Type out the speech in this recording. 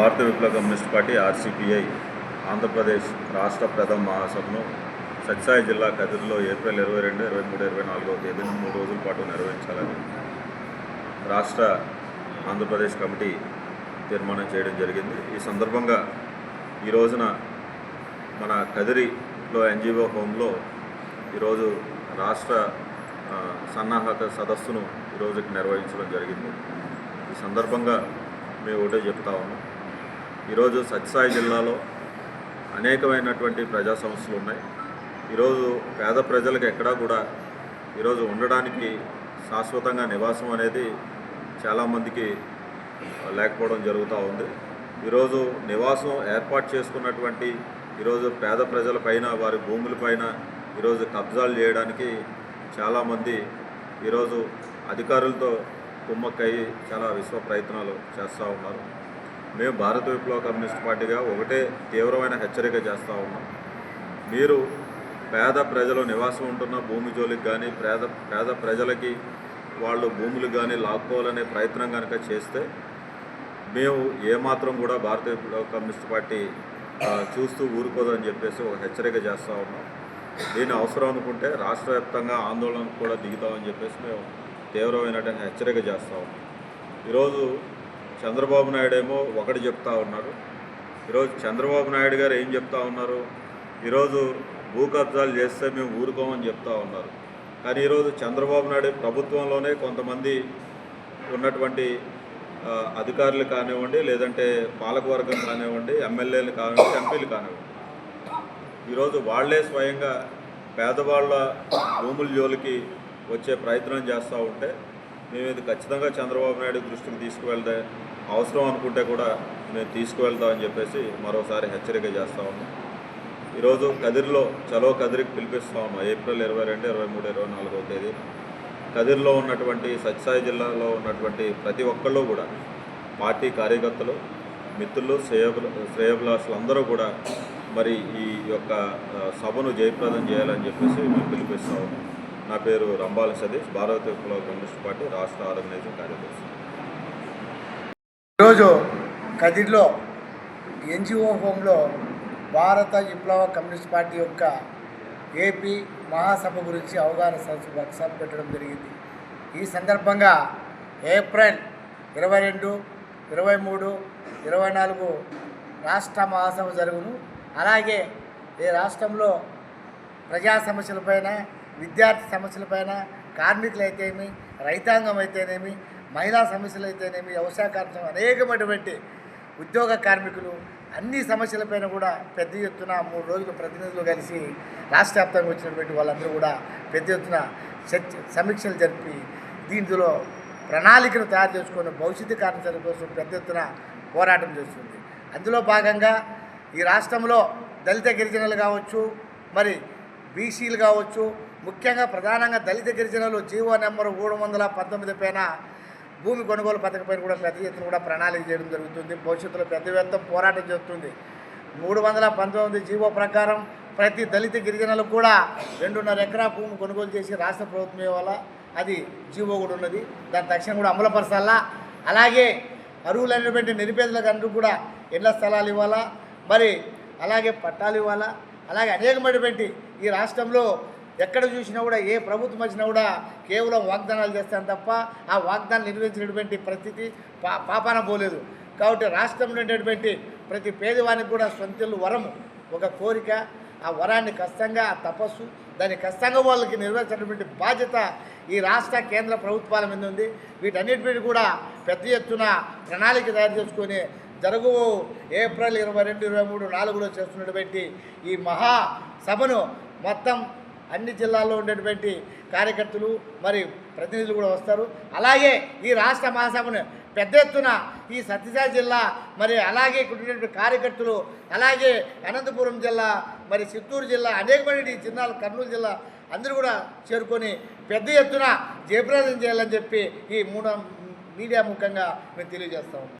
భారతీయ విప్లవ communist party ఆర్సీపీఐ Andhra Pradesh రాష్ట్ర ప్రథమ మహాసభను సత్సాయి జిల్లా కదిరిలో ఏప్రిల్ ఇరవై రెండు ఇరవై మూడు ఇరవై నాలుగో తేదీన మూడు రోజుల పాటు నిర్వహించాలని రాష్ట్ర ఆంధ్రప్రదేశ్ కమిటీ తీర్మానం చేయడం జరిగింది. ఈ సందర్భంగా ఈ రోజున మన కదిరిలో ఎన్జిఓ హోంలో ఈరోజు రాష్ట్ర సన్నాహక సదస్సును ఈరోజుకి నిర్వహించడం జరిగింది. ఈ సందర్భంగా మేము ఒకటే చెప్తా ఉన్నాం. ఈరోజు సత్యసాయి జిల్లాలో అనేకమైనటువంటి ప్రజా సమస్యలు ఉన్నాయి. ఈరోజు పేద ప్రజలకు ఎక్కడా కూడా ఈరోజు ఉండడానికి శాశ్వతంగా నివాసం అనేది చాలామందికి లేకపోవడం జరుగుతూ ఉంది. ఈరోజు నివాసం ఏర్పాటు చేసుకున్నటువంటి ఈరోజు పేద ప్రజలపైన వారి భూములపైన ఈరోజు కబ్జాలు చేయడానికి చాలామంది ఈరోజు అధికారులతో కుమ్మక్కయ్యి చాలా విశ్వ ప్రయత్నాలు చేస్తూ ఉన్నారు. మేము భారత విప్లవ కమ్యూనిస్ట్ పార్టీగా ఒకటే తీవ్రమైన హెచ్చరిక చేస్తూ ఉన్నాం. మీరు పేద ప్రజలు నివాసం ఉంటున్న భూమి జోలికి కానీ పేద పేద ప్రజలకి వాళ్ళు భూములు కానీ లాక్కోవాలనే ప్రయత్నం కనుక చేస్తే మేము ఏమాత్రం కూడా భారత విప్లవ కమ్యూనిస్ట్ పార్టీ చూస్తూ ఊరుకోదని చెప్పేసి ఒక హెచ్చరిక చేస్తూ ఉన్నాం. దీని అవసరం అనుకుంటే రాష్ట్ర వ్యాప్తంగా ఆందోళనకు కూడా దిగుతామని చెప్పేసి మేము తీవ్రమైనటువంటి హెచ్చరిక చేస్తూ ఉన్నాం. ఈరోజు చంద్రబాబు నాయుడు ఏమో ఒకటి చెప్తా ఉన్నారు. ఈరోజు చంద్రబాబు నాయుడు గారు ఏం చెప్తా ఉన్నారు? ఈరోజు భూ కబ్జాలు చేస్తే మేము ఊరుకోమని చెప్తా ఉన్నారు. కానీ ఈరోజు చంద్రబాబు నాయుడు ప్రభుత్వంలోనే కొంతమంది ఉన్నటువంటి అధికారులు కానివ్వండి లేదంటే పాలకవర్గం కానివ్వండి ఎమ్మెల్యేలు కానివ్వండి ఎంపీలు కానివ్వండి. ఈరోజు వాళ్ళే స్వయంగా పేదవాళ్ళ భూముల జోలికి వచ్చే ప్రయత్నం చేస్తూ ఉంటే మేము ఇది ఖచ్చితంగా చంద్రబాబు నాయుడు దృష్టికి తీసుకువెళ్తే అవసరం అనుకుంటే కూడా మేము తీసుకువెళ్తామని చెప్పేసి మరోసారి హెచ్చరిక చేస్తూ ఉన్నాం. ఈరోజు కదిరిలో చలో కదిరికి పిలిపిస్తా ఉన్నాం ఏప్రిల్ ఇరవై రెండు ఇరవై మూడు ఇరవై నాలుగో తేదీ. కదిరిలో ఉన్నటువంటి సత్యసాయి జిల్లాలో ఉన్నటువంటి ప్రతి ఒక్కళ్ళు కూడా పార్టీ కార్యకర్తలు మిత్రులు శ్రేయబుల శ్రేయభిలాషులు అందరూ కూడా మరి ఈ యొక్క సభను జయప్రదం చేయాలని చెప్పేసి మేము పిలిపిస్తూ ఉన్నాం. నా పేరు రంబాల సతీష్ భారత విప్లవ కమ్యూనిస్ట్ పార్టీ రాష్ట్ర ఆర్గనైజింగ్ కార్యదర్శి. ఈరోజు కదిర్లో ఎన్జిఓ హోంలో భారత విప్లవ కమ్యూనిస్ట్ పార్టీ యొక్క ఏపీ మహాసభ గురించి అవగాహన సదస్సు వర్క్షాప్ పెట్టడం జరిగింది. ఈ సందర్భంగా ఏప్రిల్ ఇరవై రెండు ఇరవై మూడు ఇరవై నాలుగు రాష్ట్ర మహాసభ జరుగును. అలాగే ఈ రాష్ట్రంలో ప్రజా సమస్యలపైన విద్యార్థి సమస్యలపైన కార్మికులైతేనేమి రైతాంగం అయితేనేమి మహిళా సమస్యలు అయితేనేమి వ్యవసాయ కార్మికులు అనేకమైనటువంటి ఉద్యోగ కార్మికులు అన్ని సమస్యలపైన కూడా పెద్ద ఎత్తున మూడు రోజులు ప్రతినిధులు కలిసి రాష్ట్ర వ్యాప్తంగా వచ్చినటువంటి వాళ్ళందరూ కూడా పెద్ద ఎత్తున చర్చ సమీక్షలు జరిపి దీంట్లో ప్రణాళికను తయారు చేసుకుని భవిష్యత్తు కార్యాచరణ కోసం పెద్ద ఎత్తున పోరాటం చేస్తుంది. అందులో భాగంగా ఈ రాష్ట్రంలో దళిత గిరిజనులు కావచ్చు మరి బీసీలు కావచ్చు ముఖ్యంగా ప్రధానంగా దళిత గిరిజనులు జీవో నెంబర్ మూడు వందల పంతొమ్మిది పైన భూమి కొనుగోలు పథకం పైన కూడా పెద్ద ఎత్తున కూడా ప్రణాళిక చేయడం జరుగుతుంది. భవిష్యత్తులో పెద్ద ఎత్తున పోరాటం చేస్తుంది మూడు వందల పంతొమ్మిది జీవో ప్రకారం ప్రతి దళిత గిరిజనులకు కూడా రెండున్నర ఎకరా భూమి కొనుగోలు చేసి రాష్ట్ర ప్రభుత్వం ఇవ్వాలా. అది జీవో కూడా ఉన్నది. దాని తక్షణం కూడా అమలుపరచాలా అలాగే అరువులైనటువంటి నిరుపేదలకు అందరూ కూడా ఇళ్ళ స్థలాలు ఇవ్వాలా? మరి అలాగే పట్టాలు ఇవ్వాలా? అలాగే అనేకమైనటువంటి ఈ రాష్ట్రంలో ఎక్కడ చూసినా కూడా ఏ ప్రభుత్వం వచ్చినా కూడా కేవలం వాగ్దానాలు చేస్తాను తప్ప ఆ వాగ్దానాలు నిర్వహించినటువంటి పరిస్థితి పా పాపాన పోలేదు. కాబట్టి రాష్ట్రంలో ఉండేటువంటి ప్రతి పేదవానికి కూడా సొంతలు వరము. ఒక కోరిక ఆ వరాన్ని కష్టంగా ఆ తపస్సు దాన్ని కష్టంగా వాళ్ళకి నిర్వహించినటువంటి బాధ్యత ఈ రాష్ట్ర కేంద్ర ప్రభుత్వాల మీద ఉంది. వీటన్నిటిని కూడా పెద్ద ఎత్తున ప్రణాళిక తయారు చేసుకొని జరుగు ఏప్రిల్ ఇరవై రెండు ఇరవై మూడు నాలుగులో చేస్తున్నటువంటి ఈ మహా సభను మొత్తం అన్ని జిల్లాల్లో ఉండేటువంటి కార్యకర్తలు మరి ప్రతినిధులు కూడా వస్తారు. అలాగే ఈ రాష్ట్ర మహాసభను పెద్ద ఎత్తున ఈ సత్యసాయి జిల్లా మరి అలాగే ఇక్కడ కార్యకర్తలు అలాగే అనంతపురం జిల్లా మరి చిత్తూరు జిల్లా అనేకమైన ఈ జిల్లాలు కర్నూలు జిల్లా అందరూ కూడా చేరుకొని పెద్ద ఎత్తున జయప్రదం చేయాలని చెప్పి ఈ మూడ మీడియా ముఖంగా మేము తెలియజేస్తాము